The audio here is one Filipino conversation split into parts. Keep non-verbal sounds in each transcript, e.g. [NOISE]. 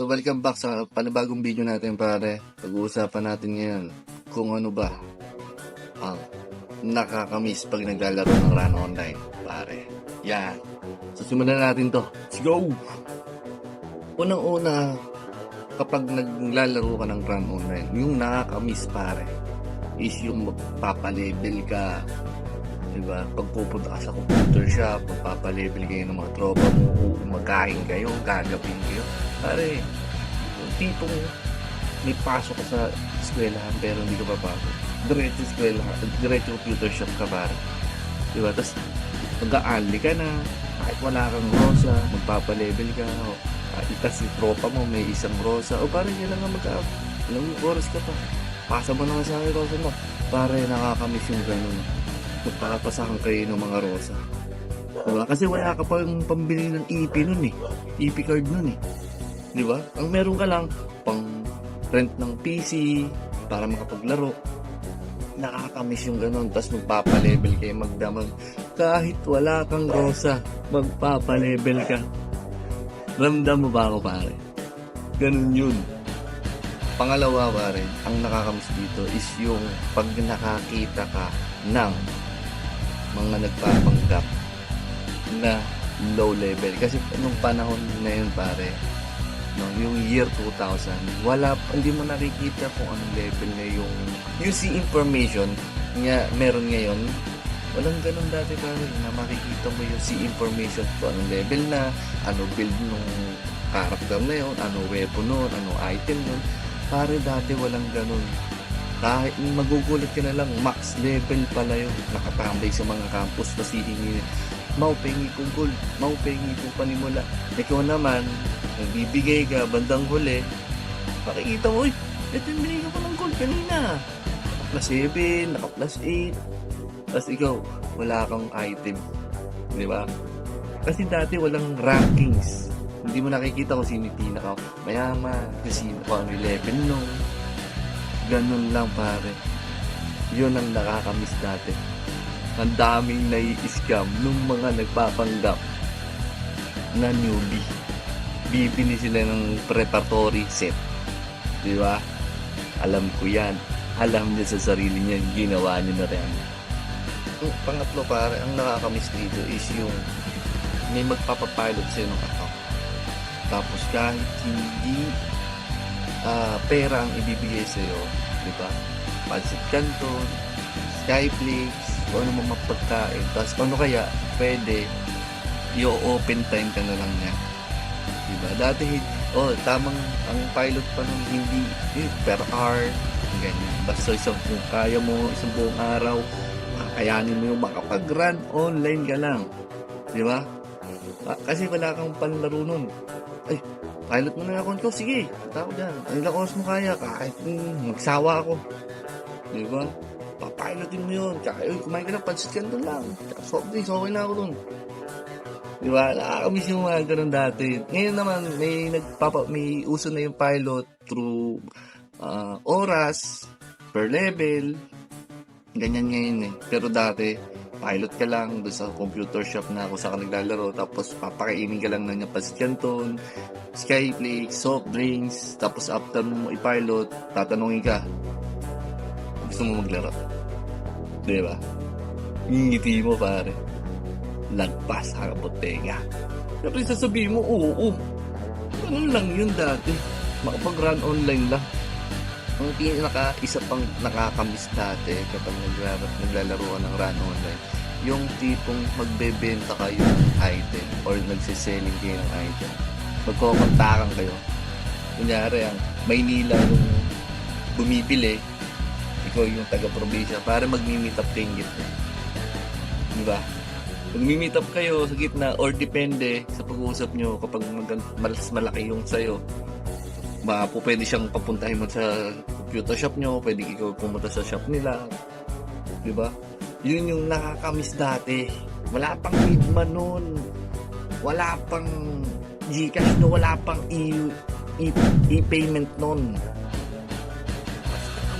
So welcome back sa panibagong video natin pare. Pag-uusapan natin ngayon kung ano ba ang nakakamiss pag naglalaro ng Run Online pare. Yan. So simulan natin to. Let's go! Unang-una, kapag naglalaro ka ng Run Online, yung nakakamiss pare is yung magpapalevel ka Diba? Pag pupunta ka sa computer shop, magpapalevel kayo ng mga tropa mo, umagahin kayo, gagapin kayo. Pare, yung tipong may pasok ka sa eskwelahan pero hindi ka papasok. Diretso eskwelahan, diretso computer shop ka pare. Diba? Tapos mag-aali ka na, kahit wala kang rosa, magpapalevel ka, o itas si tropa mo, may isang rosa, o pare, yan lang mag ilang oras ka pa. Pasa mo naman sa akin rosa mo. Pare, nakakamiss yung ganun magpapasahan kayo ng mga rosa. Diba? Kasi wala ka pang pambili ng EP nun eh. EP card nun eh. Diba? Ang meron ka lang, pang rent ng PC, para makapaglaro. Nakakamiss yung ganun. Tapos magpapalevel kayo magdamag. Kahit wala kang rosa, magpapalevel ka. Ramdam mo ba ako pare? Ganun yun. Pangalawa pare, ang nakakamiss dito is yung pag nakakita ka ng mga nagpapanggap na low level. Kasi nung panahon na yun pare, no, yung year 2000, wala, hindi mo nakikita kung anong level na yung UC information nga meron ngayon. Walang ganun dati pare na makikita mo yung C information kung anong level na, ano build nung character na yun, ano weapon nun, ano item nun. Pare dati walang ganun kahit magugulat ka na lang, max level pala yun. Nakatambay sa mga campus, tapos hihingi Mau, pengi ko gold. Mau, pengi ko panimula. Ikaw naman, nagbibigay ka, bandang huli, makikita mo, uy, ito yung binigay ko ng gold kanina. Naka plus 7, naka plus 8. Tapos ikaw, wala kang item. Di ba? Kasi dati walang rankings. Hindi mo nakikita kung sino yung pinaka mayaman, kung sino kung ano yung nung Ganun lang pare. Yun ang nakakamiss dati. Ang daming nai-scam nung mga nagpapanggap na newbie. Bibili sila ng preparatory set. Di ba? Alam ko yan. Alam niya sa sarili niya, ginawa niya na rin. Ang pangatlo pare, ang nakakamiss dito is yung may magpapapilot sa'yo ng account. Tapos kahit hindi ah, pera ang ibibigay sa iyo, di ba? Pansit Canton, Skyflix, kung ano mga pagkain. Tapos ano kaya, pwede, i-open time ka na lang niya. Di ba? Dati, oh, tamang, ang pilot pa nun, hindi, eh, per hour, ganyan. Basta isang kung kaya mo, isang buong araw, kakayanin mo yung makapag-run online ka lang. Di ba? Ah, Kasi wala kang panlaro nun. Ay, pilot mo na yung account ko, sige, tao dyan. Ang ilang oras mo kaya, kahit mm, magsawa ako. Di ba? Papilotin mo yun. Kaya, uy, kumain ka na, pansit ka doon lang. Tsaka soft drinks, okay na ako doon. Di ba? Nakakamiss yung mga ganun dati. Ngayon naman, may nagpapa, may uso na yung pilot through ah, oras, per level. Ganyan ngayon eh. Pero dati, pilot ka lang doon sa computer shop na kung saan ka naglalaro tapos papakainin ka lang ng pasit canton skyflakes, soft drinks tapos after mo i-pilot tatanungin ka gusto mo maglaro di ba ngiti mo pare lagpas sa botenga pero sasabihin mo oo, ganun lang yun dati? Makapag-run online lang. Ang pinaka isa pang nakakamiss dati kapag naglalaro, naglalaro ka ng run online, yung tipong magbebenta kayo ng item or nagsiselling kayo ng item. Magkokontakan kayo. Kunyari, ang Maynila yung bumibili, ikaw yung taga-probinsya, para mag-meet up kayong gitna. Di ba? Mag-meet up kayo sa gitna or depende sa pag-uusap nyo kapag mas malaki yung sayo ba po pwede siyang papuntahin mo sa computer shop nyo, pwede ikaw pumunta sa shop nila. Di ba? Yun yung nakakamiss dati. Wala pang Midman noon. Wala pang Gcash no, wala pang e, e, e-payment noon.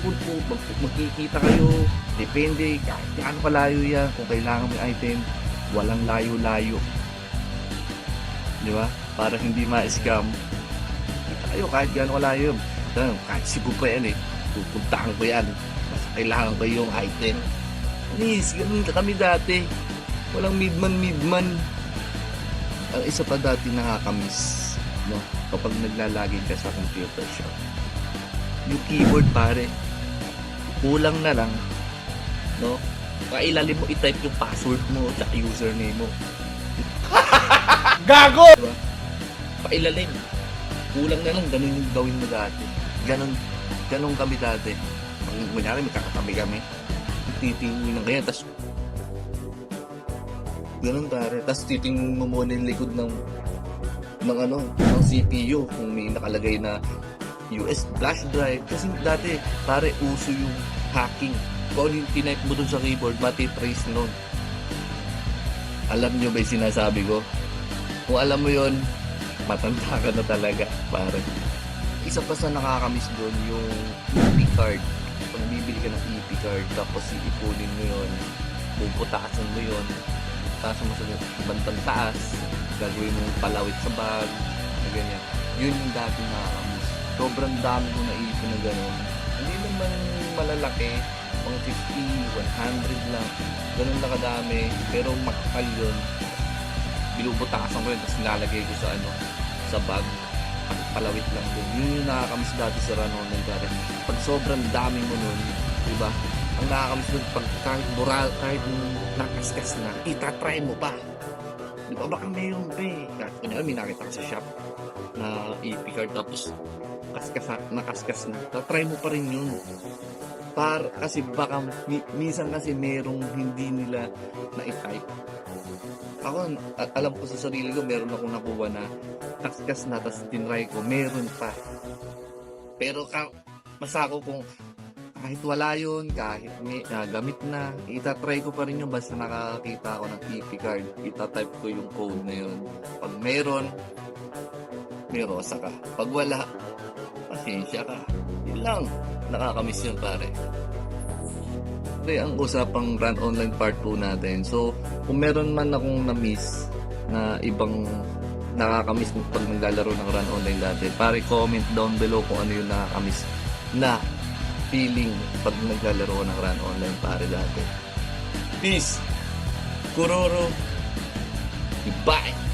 Abot po, mag, magkikita kayo, depende, kahit gaano kalayo yan, kung kailangan mo item, walang layo-layo. Di ba? Para hindi ma-scam, tayo kahit gano'n kalayo. Kahit Cebu pa yan eh. Pupuntahan ko yan. Basta kailangan ko yung item. Please, ganun ka kami dati. Walang midman, midman. Ang isa pa dati nakakamiss, no? Kapag naglalagay ka sa computer shop. Yung keyboard pare, kulang na lang, no? Kailalim mo i-type yung password mo at username mo. [LAUGHS] Gago! Diba? Pailalim. Kulang na lang, ganun yung gawin mo dati. Ganun, ganun kami dati. Pag kunyari, magkakatabi kami. Titingin ng kanya, tas ganun pare. Tas titingin mo muna yung likod ng ng ano, ng CPU kung may nakalagay na US flash drive. Kasi dati, pare, uso yung hacking. Kung ano yung tinype mo dun sa keyboard, matitrace nun. Alam nyo ba yung sinasabi ko? Kung alam mo yon matanda ka na talaga, pare. Isa pa sa nakakamiss doon yung EP card. Pag bibili ka ng EP card, tapos iipunin mo yon bubutasan mo yon taas mo sa bantang taas, gagawin mo palawit sa bag, ganyan. Yun yung dati nakakamiss. Sobrang dami ko naipon na gano'n. Hindi naman malalaki, mga 50, 100 lang. Ganun na kadami, pero makakal yun. Binubutasan ko yun tapos nilalagay ko sa ano sa bag. Pag- palawit lang din. Yun yung nakakamiss dati sa Ranon ng dati pag sobrang dami mo nun di ba? Ang nakakamiss nun pag kahit moral kahit nakaskas na itatry mo pa. Di ba? Baka mayroon pa eh. Kunyari may nakita ka sa shop na EP card tapos kaskas nakaskas na tatry mo pa rin yun par kasi baka mi- minsan kasi merong hindi nila na i-type ako, alam ko sa sarili ko, meron akong nakuha na kaskas na, tapos tinry ko, meron pa. Pero ka, masako kung kahit wala yun, kahit may, ah, gamit na, itatry ko pa rin yun basta nakakita ako ng EP card. Itatype ko yung code na yun. Pag meron, may rosa ka. Pag wala, pasensya ka. Yun lang. Nakakamiss yun pare. Pre, ang usapang run online part 2 natin. So, kung meron man akong na-miss na ibang nakakamiss pag naglalaro ng run online dati, pare comment down below kung ano yung nakakamiss na feeling pag naglalaro ng run online pare dati. Peace! Kuroro! Goodbye!